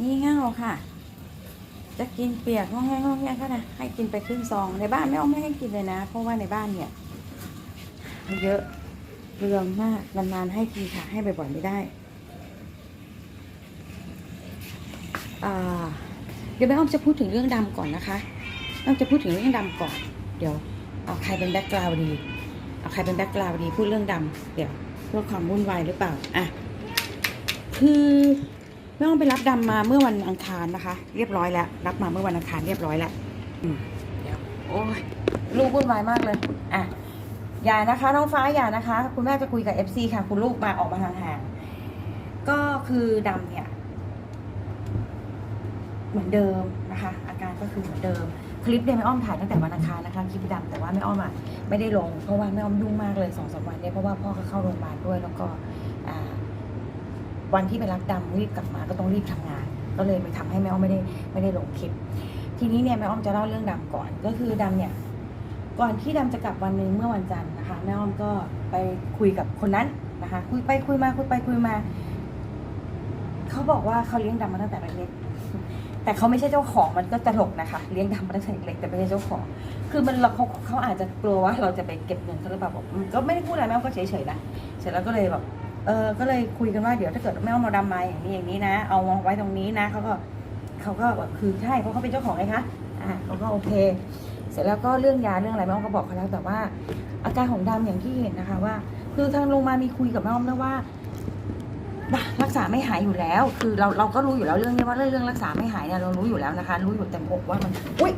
นี่เง่าค่ะ จะกินเปียกงอแงงอแงก็นะให้กินไปครึ่งซองในบ้านไม่เอาไม่ให้กินเลยนะ เพราะว่าในบ้านเนี่ยเยอะเรืองมากนานๆให้ทีค่ะ ให้บ่อยๆไม่ได้อ่าเดี๋ยวแม่อ้อมจะพูดถึงเรื่องดำก่อนนะคะอ้อมจะพูดถึงเรื่องดำก่อน เดี๋ยวเอาใครเป็นแบ็กกราวดี เอาใครเป็นแบ็กกราวดีพูดเรื่องดำเดี๋ยวเพื่อความวุ่นวายหรือเปล่า อะ คือ แม่อ้อมไปรับดำมาเมื่อวันอังคารนะคะ เรียบร้อยแล้ว รับมาเมื่อวันอังคารเรียบร้อยแล้วอืมเดี๋ยวโอ้ยลูกวุ่นวายมากเลยอะอย่านะคะน้องฟ้าอย่านะคะ คุณแม่จะคุยกับ FC ค่ะ คุณลูกมาออกมาห่างๆก็คือดำเนี่ย เหมือนเดิมนะคะ อาการก็คือเหมือนเดิม คลิปเนี่ยแม่อ้อมถ่ายตั้งแต่วันอังคารนะคะคลิปดำแต่ว่าแม่อ้อมอะไม่ได้ลง เพราะว่าแม่อ้อมยุ่งมากเลยสองสามวันเนี่ยเพราะว่าพ่อก็เข้าโรงพยาบาลด้วยแล้วก็อ่า วันที่ไปรับดำรีบกลับมาก็ต้องรีบทำงาน ก็เลยไปทำให้แม่อ้อมไม่ได้ไม่ได้ลงคลิป ทีนี้เนี่ยแม่อ้อมจะเล่าเรื่องดำก่อน ก็คือดำเนี่ย ก่อนที่ดำจะกลับวันหนึ่งเมื่อวันจันทร์นะคะแม่อ้อมก็ไปคุยกับคนนั้นนะคะ คุยไปคุยมาคุยไปคุยมาเขาบอกว่าเขาเลี้ยงดำมาตั้งแต่เล็กแต่เขาไม่ใช่เจ้าของมันก็ตลกนะคะเลี้ยงดำมาตั้งแต่เล็กแต่ไม่ใช่เจ้าของ คือมันเราเขาเขาอาจจะกลัวว่าเราจะไปเก็บเงินเขาหรือเปล่าบอกก็ไม่ได้พูดอะไรแม่อ้อมก็เฉยๆนะเสร็จแล้วก็เลยแบบ เออก็เลยคุยกันว่าเดี๋ยวถ้าเกิดแม่อ้อมาดำมาอย่างนี้อย่างนี้นะ เอาไว้ตรงนี้นะเขาก็เขาก็แบบคือใช่เพราะเขาเป็นเจ้าของไงคะอะเขาก็โอเค เสร็จแล้วก็เรื่องยาเรื่องอะไรแม่อ้อมก็บอกเขาแล้ว แต่ว่าอาการของดำอย่างที่เห็นนะคะว่า คือทางโรงพยาบาลมีคุยกับแม่อ้อมแล้วว่ารักษาไม่หายอยู่แล้ว คือเราเราก็รู้อยู่แล้วเรื่องนี้ว่าเรื่องรักษาไม่หายเนี่ยเรารู้อยู่แล้วนะคะ รู้อยู่เต็มอกว่ามันอุ้ย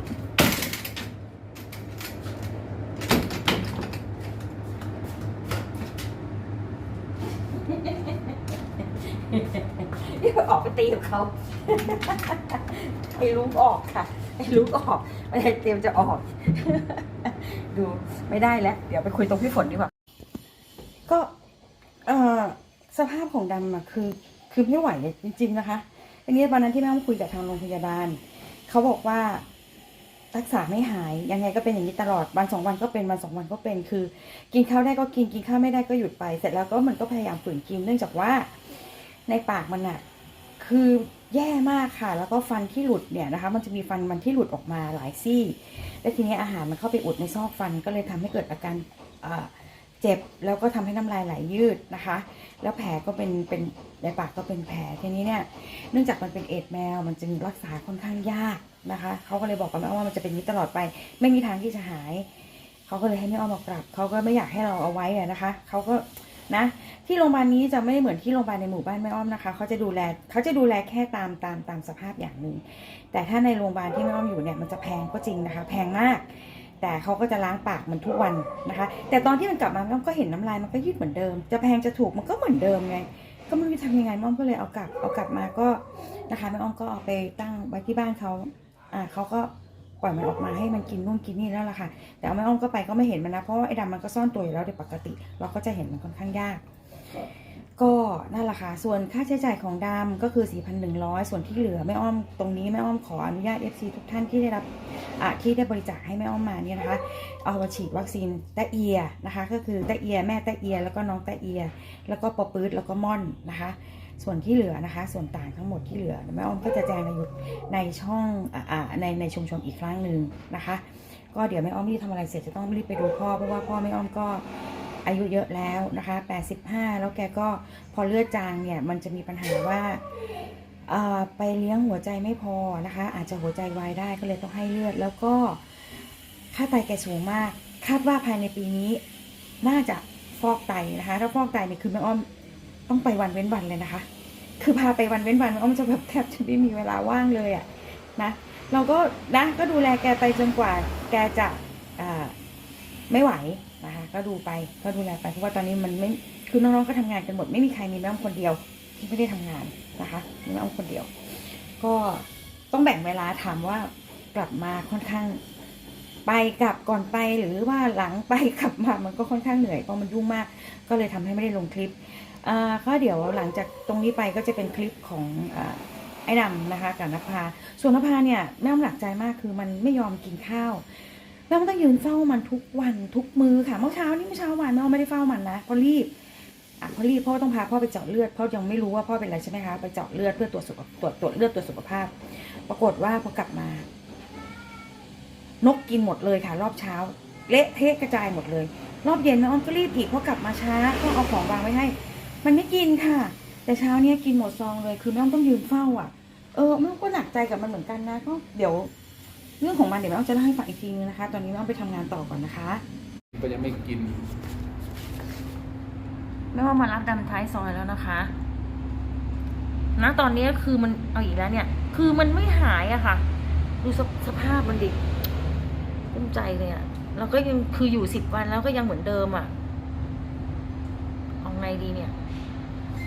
นี่ ออกไปตีกับเขาไอ้ลูกออกค่ะไอ้ลูกออกไม่ได้เตรียมจะออก ดูไม่ได้แล้ว เดี๋ยวไปคุยตรงพี่ฝนดีกว่า ก็เออสภาพของดำอะคือ คือไม่ไหวจริง ๆ นะคะอันนี้วันนั้นที่แม่ต้องคุยกับทางโรงพยาบาล เขาบอกว่ารักษาไม่หายยังไงก็เป็นอย่างนี้ตลอดวันสองวันก็เป็นวันสองวันก็เป็นคือ กินข้าวได้ก็กินกินข้าวไม่ได้ก็หยุดไป เสร็จแล้วก็มันก็พยายามฝืนกินเนื่องจากว่า ในปากมันอะคือแย่มากค่ะ แล้วก็ฟันที่หลุดเนี่ยนะคะ มันจะมีฟันมันที่หลุดออกมาหลายซี่ และทีนี้อาหารมันเข้าไปอุดในซอกฟันก็เลยทำให้เกิดอาการเจ็บแล้วก็ทำให้น้ำลายไหลยืดนะคะ แล้วแผลก็เป็นเป็นในปากก็เป็นแผลทีนี้เนี่ยเนื่องจากมันเป็นเอดแมว มันจึงรักษาค่อนข้างยากนะคะเขาก็เลยบอกกับแม่ว่ามันจะเป็นอย่างนี้ตลอดไป ไม่มีทางที่จะหายเขาก็เลยให้แม่อ้อมมากลับเขาก็ไม่อยากให้เราเอาไว้นะคะเขาก็ นะที่โรงพยาบาลนี้จะไม่ได้เหมือนที่โรงพยาบาลในหมู่บ้านแม่อ้อมนะคะเขาจะดูแลเขาจะดูแลแค่ตามตามตามสภาพอย่างหนึ่งแต่ถ้าในโรงพยาบาลที่แม่อ้อมอยู่เนี่ยมันจะแพงก็จริงนะคะ แพงมาก แต่เขาก็จะล้างปากมันทุกวันนะคะ แต่ตอนที่มันกลับมาแม่อ้อมก็เห็นน้ำลายมันก็ยืดเหมือนเดิม จะแพงจะถูกมันก็เหมือนเดิมไง ก็ไม่รู้จะทำยังไงแม่อ้อมก็เลยเอากลับเอากลับมาก็นะคะแม่อ้อมก็เอาไปตั้งไว้ที่บ้านเขาอ่าเขาก็ ปล่อยมันออกมาให้มันกินนู่นกินนี่แล้วล่ะค่ะ แต่เอาแม่อ้อมก็ไปก็ไม่เห็นมันนะ เพราะว่าไอ้ดำมันก็ซ่อนตัวอยู่แล้วโดยปกติ เราก็จะเห็นมันค่อนข้างยาก ก็นั่นแหละค่ะ ส่วนค่าใช้จ่ายของดำก็คือ 4,100 ส่วนที่เหลือแม่อ้อมตรงนี้แม่อ้อมขออนุญาต FC ทุกท่านที่ได้รับที่ได้บริจาคให้แม่อ้อมมาเนี่ยนะคะ เอามาฉีดวัคซีนแตะเอียนะคะ ก็คือแตะเอีย แม่แตะเอีย แล้วก็น้องแตะเอีย แล้วก็ปอปื๊ดแล้วก็ม่อนนะคะ ส่วนที่เหลือนะคะ ส่วนต่างทั้งหมดที่เหลือแม่อ้อมก็จะแจ้งในยุในช่องอในในชุมชนอีกครั้งหนึ่งนะคะ ก็เดี๋ยวแม่อ้อมรีบทำอะไรเสร็จจะต้องรีบไปดูพ่อเพราะว่าพ่อแม่อ้อมก็อายุเยอะแล้วนะคะ 85 แล้วแกก็พอเลือดจางเนี่ยมันจะมีปัญหาว่าอ่าไปเลี้ยงหัวใจไม่พอนะคะ อาจจะหัวใจวายได้ก็เลยต้องให้เลือด แล้วก็ค่าไตแกสูงมาก คาดว่าภายในปีนี้น่าจะฟอกไตนะคะ ถ้าฟอกไตเนี่ยคือแม่อ้อมต้องไปวันเว้นวันเลยนะคะ คือพาไปวันเว้นวันม่อ้อมจะแบบแทบจะไม่มีเวลาว่างเลยอะนะเราก็นะก็ดูแลแกไปจนกว่าแกจะไม่ไหวนะคะก็ดูไปก็ดูแลไปเพราะว่าตอนนี้มันไม่คือน้องๆก็ทำงานกันหมดไม่มีใครมีแม่อ้อมคนเดียวที่ไม่ได้ทำงานนะคะมีแม่อ้อมคนเดียว ก็ต้องแบ่งเวลาถามว่ากลับมาค่อนข้างไปกลับก่อนไปหรือว่าหลังไปกลับมามันก็ค่อนข้างเหนื่อยเพราะมันยุ่งมาก ก็เลยทำให้ไม่ได้ลงคลิป ก็เดี๋ยวหลังจากตรงนี้ไปก็จะเป็นคลิปของอไอ้ดำนะคะกับนภาส่วนนภาเนี่ยแม่หนักใจมากคือมันไม่ยอมกินข้าวแม่ต้องยืนเฝ้ามันทุกวันทุกมื้อค่ะเมื่อเช้านี่เมื่อเช้าวานแม่อ้อมไม่ได้เฝ้ามันนะเพราะรีบอะพอรีบพ่อต้องพาพ่อไปเจาะเลือดพ่อยังไม่รู้ว่าพ่อเป็นอะไรใช่ไหมคะไปเจาะเลือดเพื่อตรวจสุขตรวจตรวจเลือดตรวจสุขภาพ ปรากฏว่าพอกลับมา นกกินหมดเลยค่ะ รอบเช้า เละเทะกระจายหมดเลย รอบเย็นแม่อ้อมก็รีบอีกเพราะกลับมาช้าก็เอาของวางไว้ให้ มันไม่กินค่ะ แต่เช้าเนี้ยกินหมดซองเลย คือแม่อ้อมต้องยืนเฝ้าอะ เออแม่อ้อมก็หนักใจกับมันเหมือนกันนะ ก็เดี๋ยวเรื่องของมันเดี๋ยวแม่อ้อมจะเล่าให้ฟังอีกทีนึงนะคะ ตอนนี้แม่อ้อมไปทำงานต่อก่อนนะคะก็ยังไม่กินไม่ว่ามารับดำท้ายซอยแล้วนะคะณตอนนี้คือมันเอาอีกแล้วเนี่ย คือมันไม่หายอะค่ะ ดูสสภาพมันดิกุ้มใจเลยอะเราก็ยังคืออยู่สิบวันแล้วก็ยังเหมือนเดิมอะเอาไง ดีเนี่ย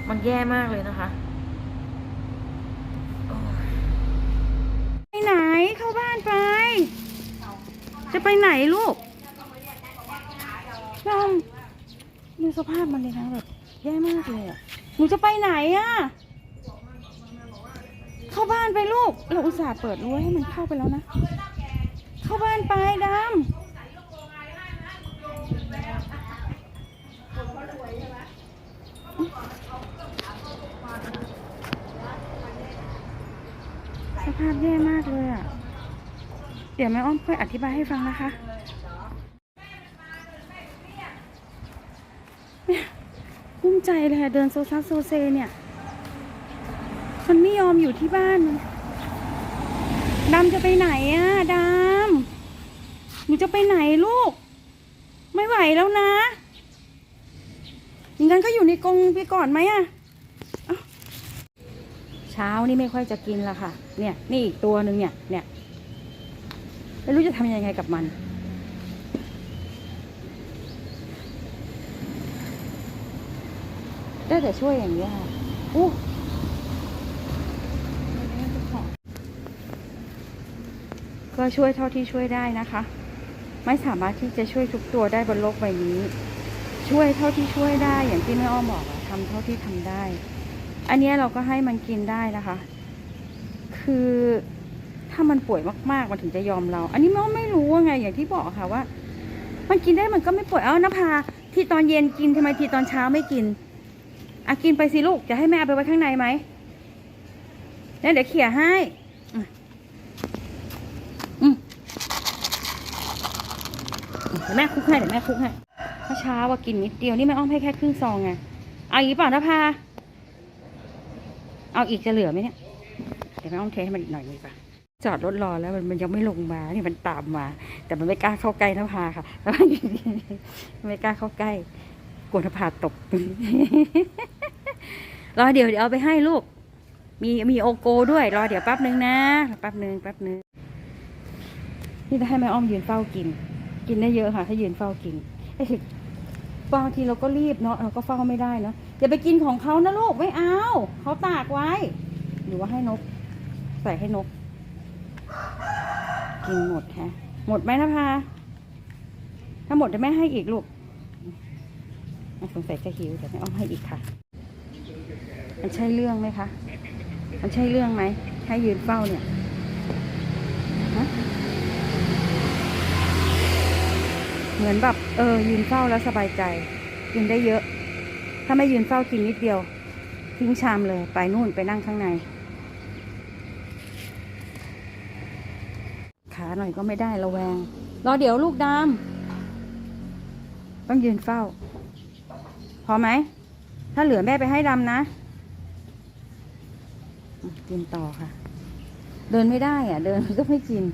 มันแย่มากเลยนะคะไปไหนเข้าบ้านไป จะไปไหนลูกน้องดูสภาพมันเลยนะแบบแย่มากเลยอะหนูจะไปไหนอะ เข้าบ้านไปลูก เราอุตส่าห์เปิดรั้วให้มันเข้าไปแล้วนะ เข้าบ้านไปดำ สภาพแย่มากเลยอะ เดี๋ยวแม่อ้อมค่อยอธิบายให้ฟังนะคะ กุ้มใจเลยค่ะเดินโซซัสโซเซเนี่ย มันไม่ยอมอยู่ที่บ้านดำจะไปไหนอะดำหนูจะไปไหนลูก ไม่ไหวแล้วนะอย่างนั้นก็อยู่ในกรงไปก่อนไหมอะ เช้านี่ไม่ค่อยจะกินละค่ะ เนี่ย นี่อีกตัวหนึ่งเนี่ย เนี่ย ไม่รู้จะทำยังไงกับมัน ได้แต่ช่วยอย่างนี้ค่ะอู้ก็ช่วยเท่าที่ช่วยได้นะคะ ไม่สามารถที่จะช่วยทุกตัวได้บนโลกใบนี้ ช่วยเท่าที่ช่วยได้อย่างที่แม่อ้อมบอกอะทำเท่าที่ทำได้ อันนี้เราก็ให้มันกินได้นะคะ คือถ้ามันป่วยมากๆมันถึงจะยอมเรา อันนี้แม่ไม่รู้ว่าไงอย่างที่บอกค่ะว่า มันกินได้มันก็ไม่ป่วยเอ้านภาที่ตอนเย็นกินทำไมทีตอนเช้าไม่กินอะกินไปสิลูกจะให้แม่เอาไปไว้ข้างในไหมเนี่ยเดี๋ยวเขี่ยให้เดี๋ยวแม่คลุกให้เดี๋ยวแม่คลุกให้เมื่อเช้าว่ากินนิดเดียวนี่แม่อ้อมให้แค่ครึ่งซองไงเอาอีกเปล่านภา เอาอีกจะเหลือไหมเนี่ย เดี๋ยวแม่อ้อมเทให้มันอีกหน่อยดีกว่าจอดรถรอแล้วมันมันยังไม่ลงมานี่มันตามมา แต่มันไม่กล้าเข้าใกล้นภาค่ะแล้วไม่กล้าเข้าใกล้กลัวนภาตกรอเดี๋ยวเดี๋ยวเอาไปให้ลูก มีมีโอโกด้วย รอเดี๋ยวแป๊บนึงนะแป๊บนึงแป๊บนึงนี่จะให้แม่อ้อมยืนเฝ้ากิน กินได้เยอะค่ะ ถ้ายืนเฝ้ากินไอ้สิบางทีเราก็รีบเนาะเราก็เฝ้าไม่ได้เนาะ อย่าไปกินของเขานะลูกไม่เอาเขาตากไว้ หรือว่าให้นก ใส่ให้นก กินหมดแฮะหมดไหมนะพาถ้าหมดจะแม่ให้อีกลูกสงสัยจะหิวแต่ไม่เอาให้อีกค่ะ มันใช่เรื่องไหมคะ มันใช่เรื่องไหมให้ยืนเฝ้าเนี่ยเหมือนแบบเออยืนเฝ้าแล้วสบายใจ กินได้เยอะ ถ้าไม่ยืนเฝ้ากินนิดเดียว ทิ้งชามเลย ไปนู่นไปนั่งข้างใน ขาหน่อยก็ไม่ได้ระแวง รอเดี๋ยวลูกดำต้องยืนเฝ้า พอไหม ถ้าเหลือแม่ไปให้ดำนะ กินต่อค่ะ เดินไม่ได้อะ เดินก็ไม่กิน